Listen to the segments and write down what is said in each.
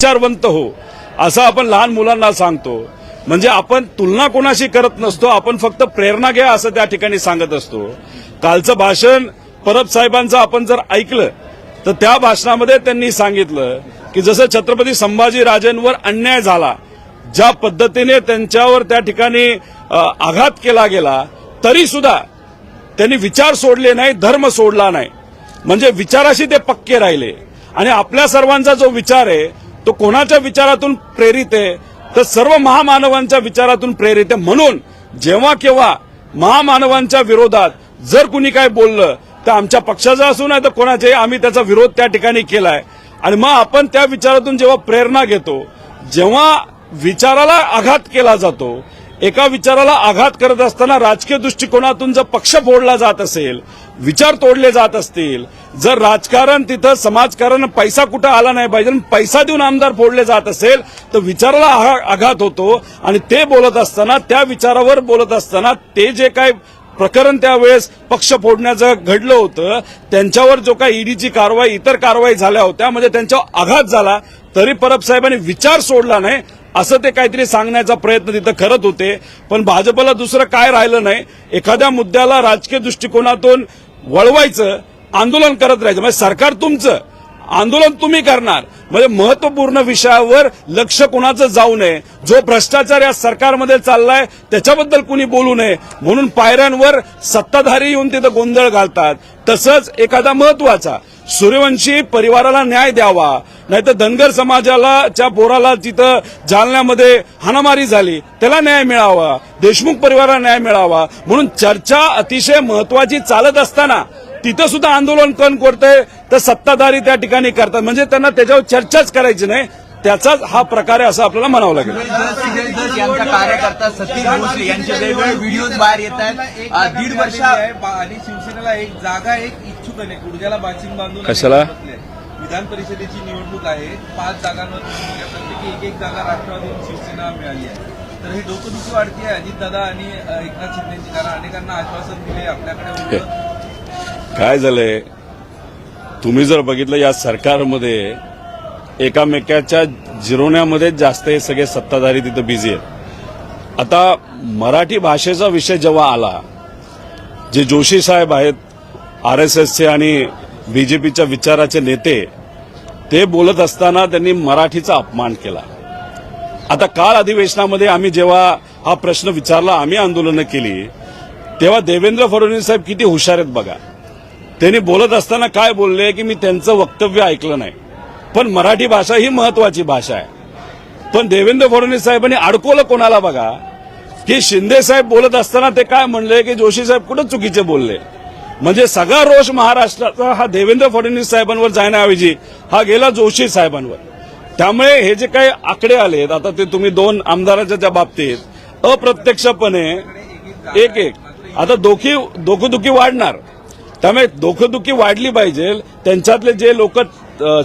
विचारवंत हो असं आपण लहान मुलांना सांगतो. म्हणजे आपण तुलना कोणाशी करत नसतो आपण फक्त प्रेरणा घ्या असं त्या ठिकाणी सांगत असतो. कालचं भाषण परब साहेबांचं आपण जर ऐकलं तर त्या भाषणामध्ये त्यांनी सांगितलं की जसं छत्रपती संभाजी राजेंवर अन्याय झाला ज्या पद्धतीने त्यांच्यावर त्या ठिकाणी आघात केला गेला तरी सुद्धा त्यांनी विचार सोडले नाही धर्म सोडला नाही. म्हणजे विचाराशी ते पक्के राहिले. आणि आपल्या सर्वांचा जो विचार आहे तो कोणाच्या विचारातून प्रेरित आहे? तर सर्व महामानवांच्या विचारातून प्रेरित आहे. म्हणून जेव्हा केव्हा महामानवांच्या विरोधात जर कुणी काय बोललं तर आमच्या पक्षाचं असू नाही तर कोणाचे आम्ही त्याचा विरोध त्या ठिकाणी केलाय. आणि मग आपण त्या विचारातून जेव्हा प्रेरणा घेतो जेव्हा विचाराला आघात केला जातो एका विचाराला आघात करत असताना राजकीय दृष्टिकोनातून जर पक्ष फोडला जात असेल विचार तोडले जात असतील जर राजकारण तिथं समाजकारण पैसा कुठं आला नाही पाहिजे आणि पैसा देऊन आमदार फोडले जात असेल तर विचाराला आघा- आघात होतो आणि ते बोलत असताना त्या विचारावर बोलत असताना ते जे काय प्रकरण त्यावेळेस पक्ष फोडण्याचं घडलं होतं त्यांच्यावर जो काही ईडीची कारवाई इतर कारवाई झाल्या होत्या म्हणजे त्यांच्यावर आघात झाला तरी परब साहेबांनी विचार सोडला नाही असं ते काहीतरी सांगण्याचा प्रयत्न तिथं करत होते. पण भाजपला दुसरं काय राहिलं नाही. एखाद्या मुद्द्याला राजकीय दृष्टिकोनातून वळवायचं आंदोलन करत राहायचं. म्हणजे सरकार तुमचं. आंदोलन तुम्ही करणार. म्हणजे महत्त्वपूर्ण विषयावर लक्ष कोणाचं जाऊ नये. जो भ्रष्टाचार या सरकारमध्ये चाललाय त्याच्याबद्दल कुणी बोलू नये. म्हणून पायऱ्यांवर सत्ताधारी येऊन तिथं गोंधळ घालतात. तसंच एखादा महत्त्वाचा सूर्यवंशी परिवाराला न्याय द्यावा. नाहीतर धनगर समाजाला च्या पोराला तिथं जालन्यामध्ये हाणामारी झाली. त्याला न्याय मिळावा. देशमुख परिवाराला न्याय मिळावा. म्हणून चर्चा अतिशय महत्वाची चालत असताना तिथं सुद्धा आंदोलन कोण करतंय तर सत्ताधारी त्या ठिकाणी करतात. म्हणजे त्यांना त्याच्यावर चर्चाच करायची नाही. त्याचाच हा प्रकार आहे असं आपल्याला म्हणावं लागेल. कार्यकर्ता सतीश भोसले यांचे वेगवेगळे व्हिडिओज बाहेर येत आहेत. दीड वर्षा आणि शिवसेनेला एक जागा एक गुडघ्याला बाचिंग बांधून कशाला? विधान परिषदेची निवडणूक आहे पाच जागांवर. प्रत्येकी एक एक जागा राष्ट्रवादी शिवसेना मिळाली आहे तर ही डोकदुखी वाढती आहे अजितदादा आणि एकनाथ शिंदेची कारण अनेकांना आश्वासन दिले आपल्याकडे. काय झालंय तुम्ही जर बघितलं या सरकारमध्ये एकामेकाच्या जिरवण्यामध्ये जास्त हे सगळे सत्ताधारी तिथं बिझी आहेत आता मराठी भाषेचा विषय जेव्हा आला जे जोशी साहेब आहेत आर एस एसचे आणि बीजेपीच्या विचाराचे नेते ते बोलत असताना त्यांनी मराठीचा अपमान केला. आता काल अधिवेशनामध्ये आम्ही जेव्हा हा प्रश्न विचारला आम्ही आंदोलनं केली तेव्हा देवेंद्र फडणवीस साहेब किती हुशार आहेत बघा. त्यांनी बोलत असताना काय बोलले की मी त्यांचं वक्तव्य ऐकलं नाही. पण मराठी भाषा ही महत्वाची भाषा आहे. पण देवेंद्र फडणवीस साहेबांनी अडकवलं कोणाला बघा? की शिंदे साहेब बोलत असताना ते काय म्हणले की जोशी साहेब कुठं चुकीचे बोलले? म्हणजे सगळा रोष महाराष्ट्राचा हा देवेंद्र फडणवीस साहेबांवर जाण्याऐवजी हा गेला जोशी साहेबांवर. त्यामुळे हे जे काही आकडे आलेत आता ते तुम्ही दोन आमदाराच्या त्या बाबतीत अप्रत्यक्षपणे एक एक आता दोखी दोखदुखी वाढणार. त्यामुळे दोखदुखी वाढली पाहिजे त्यांच्यातले जे लोक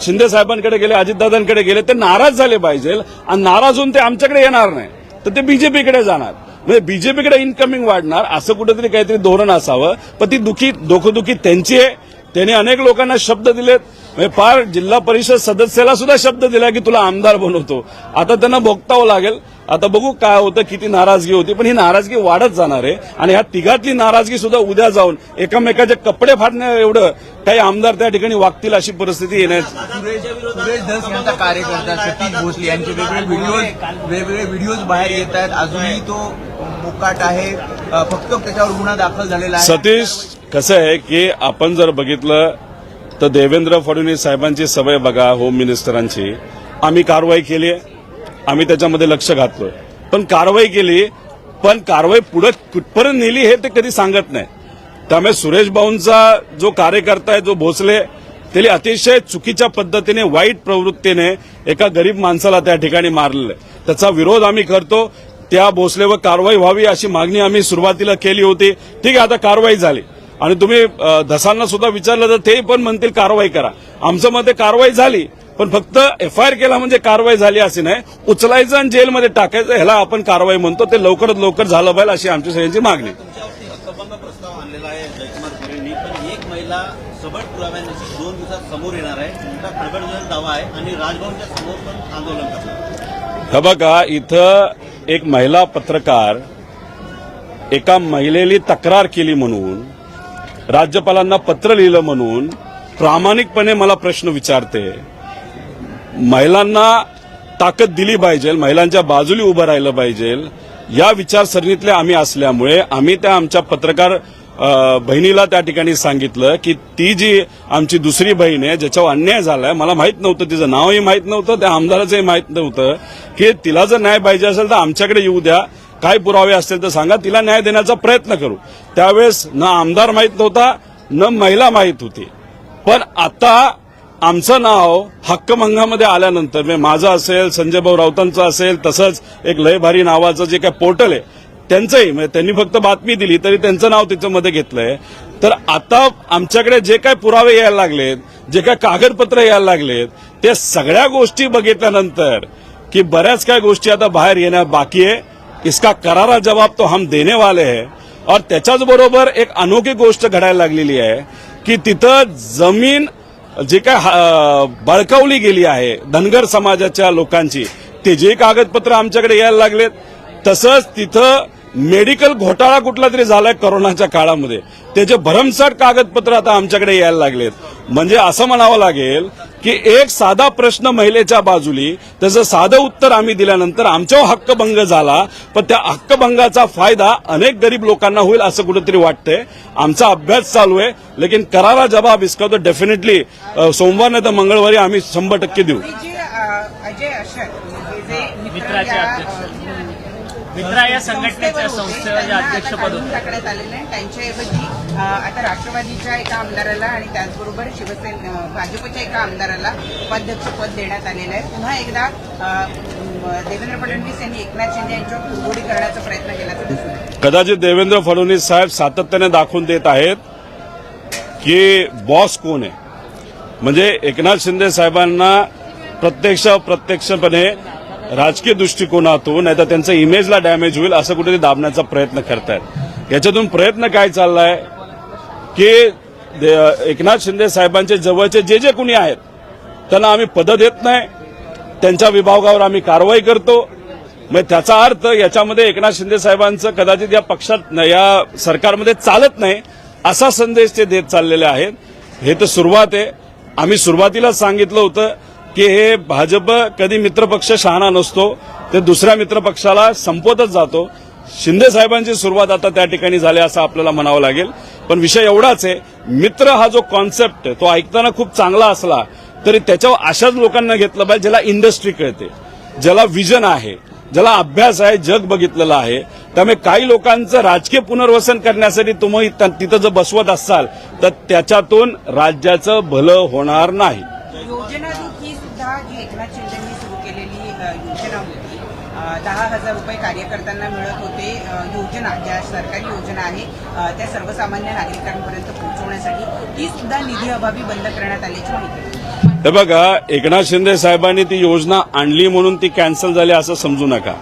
शिंदे साहेबांकडे गेले अजितदादांकडे गेले ते नाराज झाले पाहिजे आणि नाराज होऊन ते आमच्याकडे येणार नाही. तर ते बीजेपीकडे जाणार. म्हणजे बीजेपीकडे इन्कमिंग वाढणार असं कुठेतरी काहीतरी धोरण असावं. पण ती दुखी दोखदुखी त्यांची आहे. त्यांनी अनेक लोकांना शब्द दिलेत. म्हणजे फार जिल्हा परिषद सदस्याला सुद्धा शब्द दिला की तुला आमदार बनवतो. आता त्यांना भोगतावं लागेल. आता बघू काय होतं किती नाराजगी होती. पण ही नाराजगी वाढत जाणार आहे. आणि ह्या तिघातली नाराजगी सुद्धा उद्या जाऊन एकमेकाचे कपडे फाडण्या एवढं काही आमदार त्या ठिकाणी वागतील अशी परिस्थिती येण्याची कार्यकर्ता सतीश भोसले यांचे वेगवेगळे वेगवेगळे व्हिडिओज बाहेर येत आहेत. अजूनही तो मोकाट आहे. फक्त त्याच्यावर गुन्हा दाखल झालेला आहे. सतीश कसं आहे की आपण जर बघितलं तर देवेंद्र फडणवीस साहेबांची सवय बघा होम मिनिस्टरांची. आम्ही कारवाई केली आम्ही त्याच्यामध्ये लक्ष घातलोय पण कारवाई केली पण कारवाई पुढे कुठपर्यंत नेली हे ते कधी सांगत नाही. त्यामुळे सुरेश भाऊंचा जो कार्यकर्ता आहे जो भोसले त्याने अतिशय चुकीच्या पद्धतीने वाईट प्रवृत्तीने एका गरीब माणसाला त्या ठिकाणी मारलेलं आहे. त्याचा विरोध आम्ही करतो. त्या भोसलेवर कारवाई व्हावी अशी मागणी आम्ही सुरुवातीला केली होती. ठीक आहे आता कारवाई झाली. आणि तुम्ही धसांना सुद्धा विचारलं तर ते पण म्हणतील कारवाई करा. आमचं मत कारवाई झाली पण फक्त एफ आय आर केला म्हणजे कारवाई झाली अशी नाही. उचलायचं आणि जेलमध्ये टाकायचं ह्याला आपण कारवाई म्हणतो. ते लवकरात लवकर झालं पाहिजे अशी आमची सगळ्यांची मागणी. कबंग प्रस्ताव आणलेला आहे जयकुमार गोरेंनी पण एक महिला सबळ पुराव्यानिशी दोन दिवसात समोर येणार आहे. तुमचा प्रगट दावा आहे आणि राजभवनच्या समोर पण आंदोलन करणार हे बघा इथं एक महिला पत्रकार एका महिलेली तक्रार केली म्हणून राज्यपालांना पत्र लिहिलं म्हणून प्रामाणिकपणे मला प्रश्न विचारते महिलांना ताकद दिली पाहिजे महिलांच्या बाजूली उभं राहिलं पाहिजे या विचारसरणीतले आम्ही असल्यामुळे आम्ही त्या आमच्या पत्रकार बहिणीला त्या ठिकाणी सांगितलं की ती जी आमची दुसरी बहीण आहे ज्याच्यावर अन्याय झालाय मला माहीत नव्हतं तिचं नावही माहीत नव्हतं त्या आमदाराचंही माहीत नव्हतं की तिला जर न्याय पाहिजे असेल तर आमच्याकडे येऊ द्या काय पुरावे असतील तर सांगा तिला न्याय देण्याचा प्रयत्न करू. त्यावेळेस न आमदार माहीत नव्हता न महिला माहीत होती. पण आता आमचं नाव हक्कमंगामध्ये आल्यानंतर म्हणजे माझं असेल संजय भाऊ राऊतांचं असेल तसंच एक लयभारी नावाचं जे काय पोर्टल आहे त्यांचंही म्हणजे त्यांनी फक्त बातमी दिली तरी त्यांचं नाव त्याच्यामध्ये घेतलंय. तर आता आमच्याकडे जे काय पुरावे यायला लागलेत जे काय कागदपत्र यायला लागलेत त्या सगळ्या गोष्टी बघितल्यानंतर की बऱ्याच काय गोष्टी आता बाहेर येण्या बाकी आहे. इसका करारा जवाब तो हम देने वाले है. और त्याच्याच बरोबर एक अनोखी गोष्ट घडायला लागलेली आहे की तिथं जमीन जे काय बळकावली गेली आहे धनगर समाजाच्या लोकांची ते जे कागदपत्र आमच्याकडे यायला लागलेत तसंच तिथं मेडिकल घोटाळा कुठला तरी झालाय कोरोनाच्या काळामध्ये. त्याचे भरमसाठ कागदपत्र आता आमच्याकडे यायला लागलेत. म्हणजे असं म्हणावं लागेल की एक साधा प्रश्न महिलेच्या बाजूली त्याचं साधं उत्तर आम्ही दिल्यानंतर आमच्यावर हक्कभंग झाला. पण त्या हक्कभंगाचा फायदा अनेक गरीब लोकांना होईल असं कुठेतरी वाटतंय. आमचा अभ्यास चालू आहे. लेकिन करारा जबाब इसका तो डेफिनेटली सोमवार नाही तर मंगळवारी आम्ही शंभर टक्के देऊ. मित्र या, संघटनेच्या आता अध्यक्षपद टाकण्यात आलेलं आहे. त्यांच्याऐवजी आता राष्ट्रवादीच्या एका आमदाराला आणि त्याचबरोबर शिवसेना भाजपच्या एका आमदाराला उपाध्यक्षपद देण्यात आलेलं आहे. पुन्हा एकदा देवेंद्र फडणवीस यांनी एकनाथ शिंदे यांच्यावर कुरघोडी करण्याचा प्रयत्न केल्याचं दिसून येतं. कदाचित देवेंद्र फडणवीस साहेब सातत्याने दाखवून देत आहेत की बॉस कोण आहे. म्हणजे एकनाथ शिंदे साहेबांना प्रत्यक्ष प्रत्यक्षपणे राजकीय दृष्टिकोनातून नाही तर त्यांचं इमेजला डॅमेज होईल असं कुठेतरी दाबण्याचा प्रयत्न करतायत. याच्यातून प्रयत्न काय चाललाय? की एकनाथ शिंदे साहेबांचे जवळचे जे जे कुणी आहेत त्यांना आम्ही पदं देत नाही. त्यांच्या विभागावर आम्ही कारवाई करतो. मग त्याचा अर्थ याच्यामध्ये एकनाथ शिंदे साहेबांचं कदाचित या पक्षात या सरकारमध्ये चालत नाही असा संदेश ते देत चाललेले आहेत. हे तर सुरुवात आहे. आम्ही सुरुवातीलाच सांगितलं होतं की हे भाजप कधी मित्रपक्ष शहाणा नसतो ते दुसऱ्या मित्रपक्षाला संपवतच जातो. शिंदे साहेबांची सुरुवात आता त्या ठिकाणी झाली असं आपल्याला म्हणावं लागेल. पण विषय एवढाच आहे मित्र हा जो कॉन्सेप्ट आहे तो ऐकताना खूप चांगला असला तरी त्याच्यावर अशाच लोकांना घेतलं पाहिजे ज्याला इंडस्ट्री कळते ज्याला विजन आहे ज्याला अभ्यास आहे जग बघितलेलं आहे. त्यामुळे काही लोकांचं राजकीय पुनर्वसन करण्यासाठी तुम्ही तिथं जर बसवत असाल तर त्याच्यातून राज्याचं भलं होणार नाही. योजना जी एकनाथ शिंदेंनी सुरू केलेली योजना होती दहा हजार रुपये कार्यकर्त्यांना मिळत होते योजना ज्या सरकारी योजना आहे त्या सर्वसामान्य नागरिकांपर्यंत पोहोचवण्यासाठी ती सुद्धा निधी अभावी बंद करण्यात आल्याची माहिती हे बघा एकनाथ शिंदे साहेबांनी ती योजना आणली म्हणून ती कॅन्सल झाली असं समजू नका.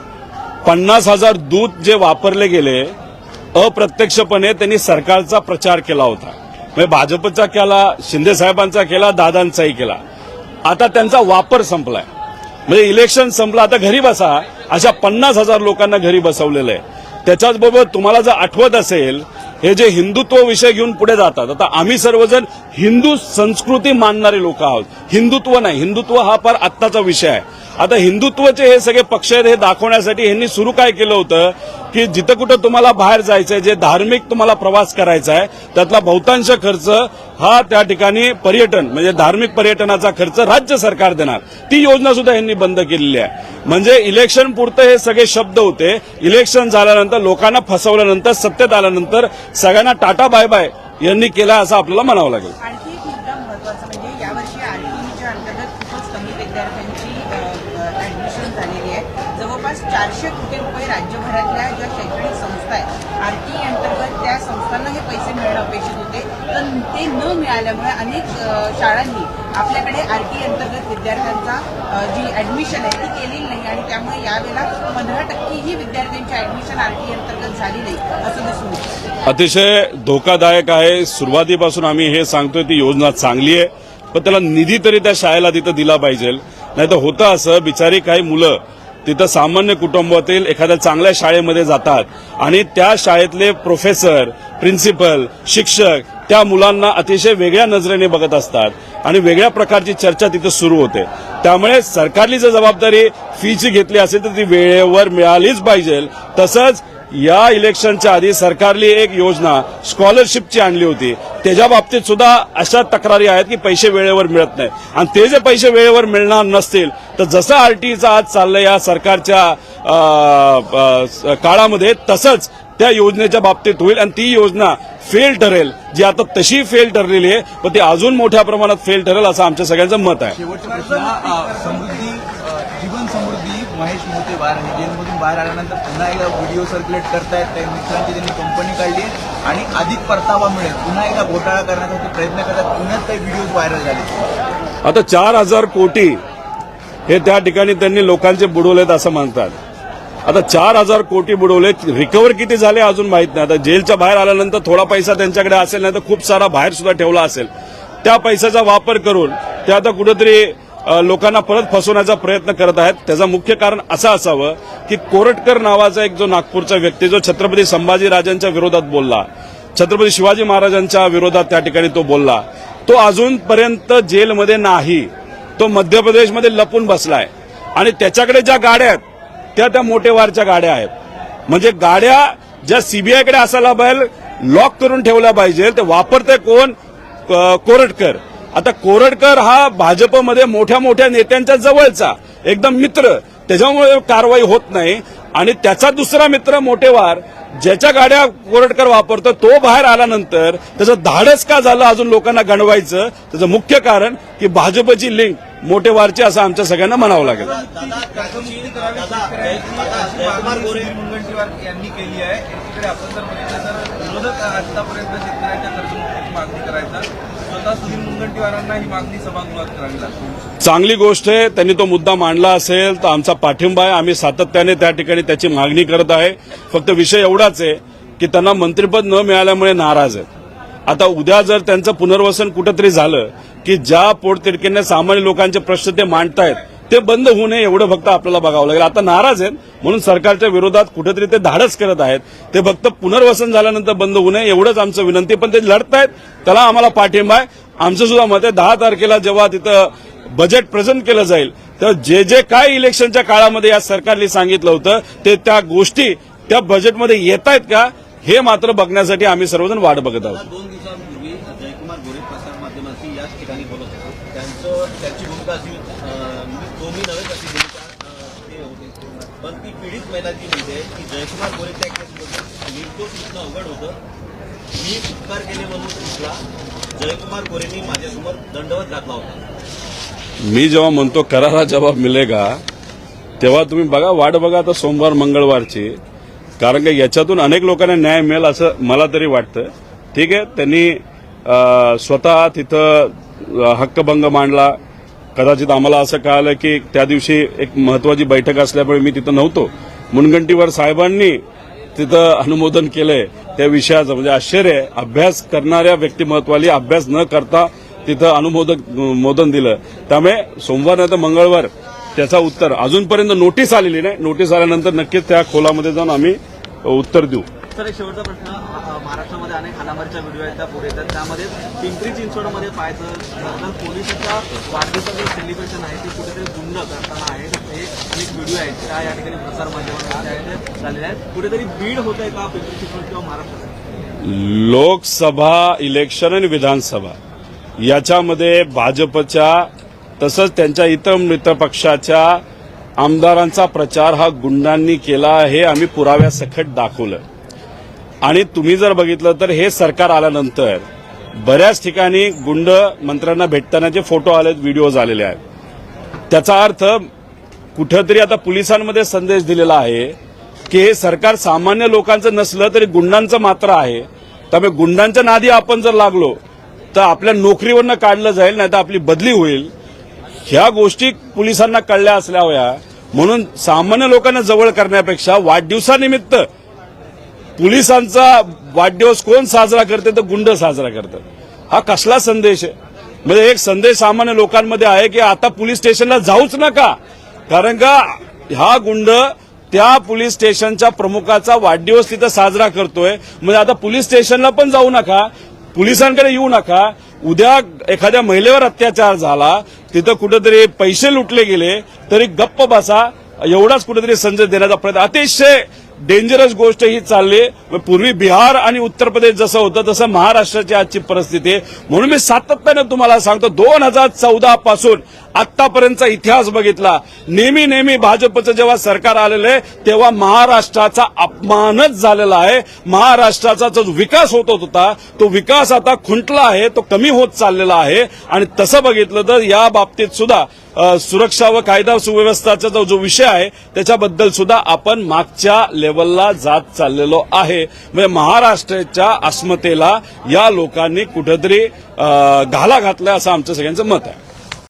पन्नास हजार दूध जे वापरले गेले अप्रत्यक्षपणे त्यांनी सरकारचा प्रचार केला होता. म्हणजे भाजपचा केला शिंदे साहेबांचा केला दादांचाही केला. आता त्यांचा वापर संपलाय. म्हणजे इलेक्शन संपलं आता घरी बसा. अशा पन्नास हजार लोकांना घरी बसवलेलं आहे. त्याच्याच बरोबर तुम्हाला जर आठवत असेल हे जे हिंदुत्व विषय घेऊन पुढे जातात आता आम्ही सर्वजण हिंदू संस्कृती मानणारे लोक आहोत. हिंदुत्व नाही. हिंदुत्व हा फार आत्ताचा विषय आहे. आता हिंदुत्वचे हे सगळे पक्ष आहेत हे दाखवण्यासाठी यांनी सुरू काय केलं होतं की जिथं कुठं तुम्हाला बाहेर जायचंय जे धार्मिक तुम्हाला प्रवास करायचा आहे त्यातला बहुतांश खर्च हा त्या ठिकाणी पर्यटन म्हणजे धार्मिक पर्यटनाचा खर्च राज्य सरकार देणार. ती योजना सुद्धा यांनी बंद केलेली आहे. म्हणजे इलेक्शन पुरतं हे सगळे शब्द होते. इलेक्शन झाल्यानंतर लोकांना फसवल्यानंतर सत्तेत आल्यानंतर सगळ्यांना टाटा बाय बाय यांनी केला असं आपल्याला म्हणावं लागेल. आणखी एक मुद्दा महत्त्वाचा म्हणजे यावर्षी आरटीईच्या अंतर्गत खूपच कमी विद्यार्थ्यांची ऍडमिशन झालेली आहे. जवळपास चारशे कोटी रुपये राज्यभरातल्या ज्या शैक्षणिक संस्था आहेत आरटीई अंतर्गत त्या संस्थांना हे पैसे मिळणं अपेक्षित होते. तर ते न मिळाल्यामुळे अनेक शाळांनी आपल्याकडे आरटीई अंतर्गत विद्यार्थ्यांचा जी ऍडमिशन आहे ती केलेली आणि त्यामुळे यावेळेला पंधरा टक्केही विद्यार्थ्यांची ऍडमिशन आरटीए अंतर्गत झाली नाही असं दिसून येतं. अतिशय धोकादायक आहे. सुरुवातीपासून आम्ही हे सांगतोय ती योजना चांगली आहे पण त्याला निधी तरी त्या शाळेला तिथं दिला पाहिजे. नाही तर होतं असं बिचारी काही मुलं तिथं सामान्य कुटुंबातील एखाद्या चांगल्या शाळेमध्ये जातात. आणि त्या शाळेतले प्रोफेसर प्रिन्सिपल शिक्षक त्या मुलांना अतिशय वेगळ्या नजरेने बघत असतात. आणि वेगळ्या प्रकारची चर्चा तिथं सुरू होते. त्यामुळे सरकारली जर जबाबदारी फीची घेतली असेल तर ती वेळेवर मिळालीच पाहिजे. तसंच या इलेक्शनच्या आधी सरकारने एक योजना स्कॉलरशिपची आणली होती. त्याच्या बाबतीत सुद्धा अशा तक्रारी आहेत की पैसे वेळेवर मिळत नाही आणि ते जे पैसे वेळेवर मिळणार नसतील तर जसं आरटीईचं आज चाललं या सरकारच्या काळामध्ये तसंच त्या योजनेच्या बाबतीत होईल आणि ती योजना फेल ठरेल. जी आता तशी फेल ठरलेली आहे पण ती अजून मोठ्या प्रमाणात फेल ठरेल असं आमच्या सगळ्यांचं मत आहे. बाहेर आल्यानंतर पुन्हा एकदा व्हिडिओ सर्क्युलेट करतायत. त्या मित्रांची त्यांनी कंपनी काढली आणि अधिक परतावा मिळेल. पुन्हा एकदा घोटाळा करण्यासाठी प्रयत्न करतात. पुण्यात काही व्हिडिओ व्हायरल झाले आता चार हजार कोटी हे त्या ठिकाणी त्यांनी लोकांचे बुडवलेत असं म्हणतात. आता चार हजार कोटी बुडवले रिकवर किती झाले अजून माहीत नाही. आता जेलच्या बाहेर आल्यानंतर थोडा पैसा त्यांच्याकडे असेल नाही तर खूप सारा बाहेर सुद्धा ठेवला असेल. त्या पैशाचा वापर करून ते आता कुठेतरी लोकांना परत फसवण्याचा प्रयत्न करत आहेत. त्याचं मुख्य कारण असं असावं की कोरटकर नावाचा एक जो नागपूरचा व्यक्ती जो छत्रपती संभाजीराजांच्या विरोधात बोलला छत्रपती शिवाजी महाराजांच्या विरोधात त्या ठिकाणी तो बोलला तो अजूनपर्यंत जेलमध्ये नाही. तो मध्य प्रदेशमध्ये लपून बसलाय. आणि त्याच्याकडे ज्या गाड्या आहेत त्या त्या मोठेवारच्या गाड्या आहेत. म्हणजे गाड्या ज्या सीबीआयकडे असायला पाहिजे लॉक करून ठेवल्या पाहिजे ते वापरते कोण? कोरटकर. आता कोरडकर हा भाजपमध्ये मोठ्या मोठ्या नेत्यांच्या जवळचा एकदम मित्र त्याच्यामुळे कारवाई होत नाही आणि त्याचा दुसरा मित्र मोठेवार ज्याच्या गाड्या कोरडकर वापरतो तो बाहेर आल्यानंतर त्याचं धाडस का झालं अजून लोकांना गणवायचं त्याचं मुख्य कारण की भाजपची लिंक मोठेवारची असं आमच्या सगळ्यांना म्हणावं लागेल मागणी यांनी मुनगंटीवारांना ही मागणी सभागृहात करावी लागते. चांगली गोष्ट आहे त्यांनी तो मुद्दा मांडला असेल तर आमचा पाठिंबा आहे आम्ही सातत्याने त्या ठिकाणी त्याची मागणी करत आहे. फक्त विषय एवढाच आहे की त्यांना मंत्रिपद न मिळाल्यामुळे नाराज आहेत. आता उद्या जर त्यांचं पुनर्वसन कुठंतरी झालं की ज्या पोटतिडकींना सामान्य लोकांचे प्रश्न ते मांडतायत ते बंद होऊ नये एवढं फक्त आपल्याला बघावं लागेल. आता नाराज आहेत म्हणून सरकारच्या विरोधात कुठेतरी ते धाडस करत आहेत. ते फक्त पुनर्वसन झाल्यानंतर बंद होऊ नये एवढंच आमचं विनंती. पण ते लढतायत त्याला आम्हाला पाठिंबा आहे. आमचं सुद्धा मत आहे दहा तारखेला जेव्हा तिथं बजेट प्रेझेंट केलं जाईल तर जे जे काय इलेक्शनच्या काळामध्ये या सरकारने सांगितलं होतं ते त्या गोष्टी त्या बजेटमध्ये येत आहेत का हे मात्र बघण्यासाठी आम्ही सर्वजण वाट बघत आहोत दोन दिवसांपूर्वी जयकुमार गोरे प्रसार माध्यमांशी याच ठिकाणी बोलत होते त्यांचं त्यांची भूमिका अशी अं, मी दोन्ही नव्हे तशी भूमिका अं, ते होते पण ती पीडित महिलाची म्हणते की जयकुमार गोरे त्या केसमध्ये निर्दोष उठणं अवघड होतं. मी उपकार केले म्हणून उठला जयकुमार गोरेंनी माझ्यासमोर दंडवत घातला होता. मी जेव्हा म्हणतो करारा जबाब मिलेगा तेव्हा तुम्ही बघा वाट बघा आता सोमवार मंगळवारची. कारण की याच्यातून अनेक लोकांना न्याय मिळेल असं मला तरी वाटतं. ठीक आहे? त्यांनी स्वतः तिथं हक्कभंग मांडला. कदाचित आम्हाला असं कळालं की त्या दिवशी एक महत्वाची बैठक असल्यामुळे मी तिथं नव्हतो. मुनगंटीवर साहेबांनी तिथं अनुमोदन केलंय. त्या विषयाचं म्हणजे आश्चर्य आहे. अभ्यास करणाऱ्या व्यक्तिमत्वाली अभ्यास न करता तिथं अनुमोदक मोदन दिलं. त्यामुळे सोमवार नाही तर मंगळवार त्याचा उत्तर. अजूनपर्यंत नोटीस आलेली नाही. नोटीस आल्यानंतर नक्कीच त्या खोलामध्ये जाऊन आम्ही उत्तर देऊ. महाराष्ट्रामध्ये अनेक हानामारीच्या व्हिडिओ आहेत त्या पुढे येतात. त्यामध्ये पिंपरी चिंचवडमध्ये पाहायचं तर पोलिसांच्या वाढदिवसाचं जे सेलिब्रेशन आहे ते कुठेतरी गुंड करताना आहे. हे अनेक व्हिडिओ आहेत. त्या या ठिकाणी प्रसार माध्यमांमध्ये झालेले आहेत. कुठेतरी बीड होत आहे का पिंपरी चिंचवड किंवा महाराष्ट्रात? लोकसभा इलेक्शन आणि विधानसभा. याच्यामध्ये भाजपच्या तसंच त्यांच्या इतर मित्र पक्षाच्या आमदारांचा प्रचार हा गुंडांनी केला हे आम्ही पुराव्यासकट दाखवलं. आणि तुम्ही जर बघितलं तर हे सरकार आल्यानंतर बऱ्याच ठिकाणी गुंड मंत्र्यांना भेटतानाचे फोटो आलेत व्हिडिओज आलेले आहेत. त्याचा अर्थ कुठंतरी आता पोलिसांमध्ये संदेश दिलेला आहे की हे सरकार सामान्य लोकांचं नसलं तरी गुंडांचं मात्र आहे. त्यामुळे गुंडांच्या नादी आपण जर लागलो तर आपल्या नोकरीवरनं काढलं जाईल नाही तर आपली बदली होईल. ह्या गोष्टी पोलिसांना कळल्या असल्याव्या म्हणून सामान्य लोकांना जवळ करण्यापेक्षा वाढदिवसानिमित्त पोलिसांचा वाढदिवस कोण साजरा करते तर गुंड साजरा करतात. हा कसला संदेश आहे? म्हणजे एक संदेश सामान्य लोकांमध्ये आहे की आता पोलीस स्टेशनला जाऊच नका. कारण का हा गुंड त्या पोलीस स्टेशनच्या प्रमुखाचा वाढदिवस तिथं साजरा करतोय. म्हणजे आता पोलीस स्टेशनला पण जाऊ नका पोलिसांकडे येऊ नका. उद्या एखाद्या महिलेवर अत्याचार झाला तिथं कुठेतरी पैसे लुटले गेले तरी गप्प बसा. एवढाच कुठेतरी संदेश देण्याचा प्रयत्न. अतिशय डेंजरस गोष्ट ही चालली पूर्वी बिहार आणि उत्तर प्रदेश जसं होतं तसं महाराष्ट्राची आजची परिस्थिती आहे. म्हणून मी सातत्यानं तुम्हाला सांगतो दोन हजार चौदा पासून आतापर्यंतचा इतिहास बघितला. नेहमी नेहमी भाजपचं जेव्हा सरकार आलेलं आहे तेव्हा महाराष्ट्राचा अपमानच झालेला आहे. महाराष्ट्राचा जो विकास होत होता तो विकास आता खुंटला आहे तो कमी होत चाललेला आहे. आणि तसं बघितलं तर या बाबतीत सुद्धा सुरक्षा व कायदा सुव्यवस्थाचा जो जो विषय आहे त्याच्याबद्दल सुद्धा आपण मागच्या लेवलला जात चाललेलो आहे. म्हणजे महाराष्ट्राच्या अस्मतेला या लोकांनी कुठेतरी घाला घातलाय असं आमचं सगळ्यांचं मत आहे.